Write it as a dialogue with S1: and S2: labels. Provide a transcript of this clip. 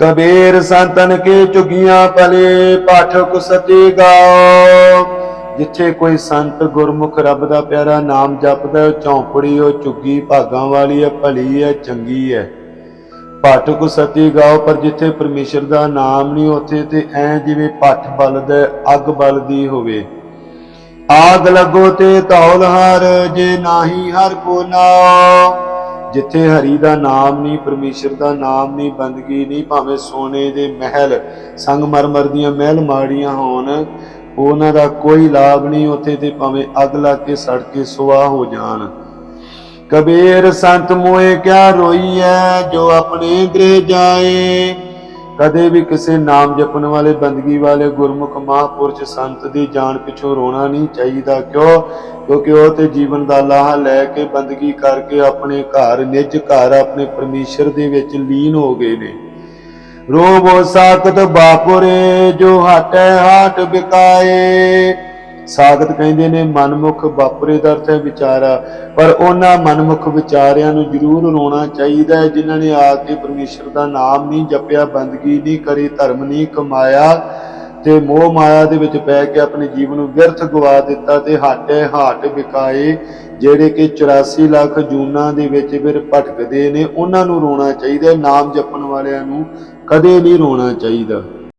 S1: ਕਬੀਰ ਸੰਤਨ ਕੇ ਚੁਗੀਆਂ ਭਲੇ ਪਾਠਕ ਸਤੀ ਗਾਓ। ਜਿੱਥੇ ਕੋਈ ਸੰਤ ਗੁਰਮੁਖ ਰੱਬ ਦਾ ਪਿਆਰਾ ਨਾਮ ਜਪਦਾ ਹੈ, ਉਹ ਚੁੱਗੀ ਭਾਗਾਂ ਵਾਲੀ ਹੈ ਭਲੀ ਹੈ ਚੰਗੀ ਹੈ। ਪਾਠਕ ਸਤੀ ਗਾਓ ਪਰ ਜਿੱਥੇ ਪਰਮੇਸ਼ਰ ਦਾ ਨਾਮ ਨਹੀਂ ਉੱਥੇ ਤੇ ਐ ਜਿਵੇਂ ਪੱਠ ਬਲਦਾ ਅੱਗ ਬਲਦੀ ਹੋਵੇ। ਆਗ ਲੱਗੋ ਤੇ ਧੌਲ ਹਰ ਜੇ ਨਾਹੀ ਹਰ ਕੋ ਨਾਮ ਜਿੱਥੇ ਹਰੀ ਦਾ ਨਾਮ ਨਹੀਂ, ਪਰਮੇਸ਼ਰ ਦਾ ਨਾਮ ਨਹੀਂ, ਬੰਦਗੀ ਨਹੀਂ, ਭਾਵੇਂ ਸੋਨੇ ਦੇ ਮਹਿਲ ਸੰਗਮਰਮਰ ਦੀਆਂ ਮਹਿਲ ਮਾੜੀਆਂ ਹੋਣ, ਉਹਨਾਂ ਦਾ ਕੋਈ ਲਾਭ ਨਹੀਂ, ਉੱਥੇ ਤੇ ਭਾਵੇਂ ਅੱਗ ਲੱਗ ਕੇ ਸੜ ਕੇ ਸੁਆਹ ਹੋ ਜਾਣ। ਕਬੀਰ ਸੰਤ ਮੋਏ ਕਿਆ ਰੋਈ ਹੈ ਜੋ ਆਪਣੇ ਗ੍ਰਹਿ ਜਾਏ ਕਦੇ ਵੀ ਕਿਸੇ ਨਾਮ ਜਪਣ ਵਾਲੇ, ਬੰਦਗੀ ਵਾਲੇ, ਗੁਰਮੁਖ ਮਹਾਪੁਰਸ਼ ਸੰਤ ਦੀ ਜਾਨ ਪਿੱਛੋਂ ਰੋਣਾ ਨਹੀਂ ਚਾਹੀਦਾ। ਕਿਉਂ? ਕਿਉਂਕਿ ਉਹ ਤੇ ਜੀਵਨ ਦਾ ਲਾਹਾ ਲੈ ਕੇ ਬੰਦਗੀ ਕਰਕੇ ਆਪਣੇ ਘਰ, ਨਿਜ ਘਰ, ਆਪਣੇ ਪਰਮੇਸ਼ਰ ਦੇ ਵਿੱਚ ਲੀਨ ਹੋ ਗਏ ਨੇ। ਰੋਬੋ ਸਾਖਤ ਬਾਪੁਰੇ, ਜੋ ਹਟੈ ਹਾਟ ਬਿਕਾਏ। ਸਾਗਤ ਕਹਿੰਦੇ ਨੇ, ਮਨਮੁਖ ਵਾਪਰੇ ਦਾ ਅਰਥ ਹੈ ਵਿਚਾਰਾ। ਪਰ ਉਹਨਾਂ ਮਨਮੁਖ ਵਿਚਾਰਿਆਂ ਨੂੰ ਜ਼ਰੂਰ ਰੋਣਾ ਚਾਹੀਦਾ ਹੈ, ਜਿਨ੍ਹਾਂ ਨੇ ਆ ਕੇ ਪਰਮੇਸ਼ਰ ਦਾ ਨਾਮ ਨਹੀਂ ਜਪਿਆ, ਬੰਦਗੀ ਨਹੀਂ ਕਰੀ, ਧਰਮ ਨਹੀਂ ਕਮਾਇਆ ਤੇ ਮੋਹ ਮਾਇਆ ਦੇ ਵਿੱਚ ਪੈ ਕੇ ਆਪਣੇ ਜੀਵਨ ਨੂੰ ਵਿਅਰਥ ਗਵਾ ਦਿੱਤਾ ਤੇ ਹਾਟੇ ਹਾਟ ਵਿਕਾਏ ਜਿਹੜੇ ਕਿ 84 ਲੱਖ ਜੂਨਾਂ ਦੇ ਵਿੱਚ ਫਿਰ ਭਟਕਦੇ ਨੇ। ਉਹਨਾਂ ਨੂੰ ਰੋਣਾ ਚਾਹੀਦਾ ਨਾਮ ਜਪਣ ਵਾਲਿਆਂ ਨੂੰ ਕਦੇ ਨਹੀਂ ਰੋਣਾ ਚਾਹੀਦਾ।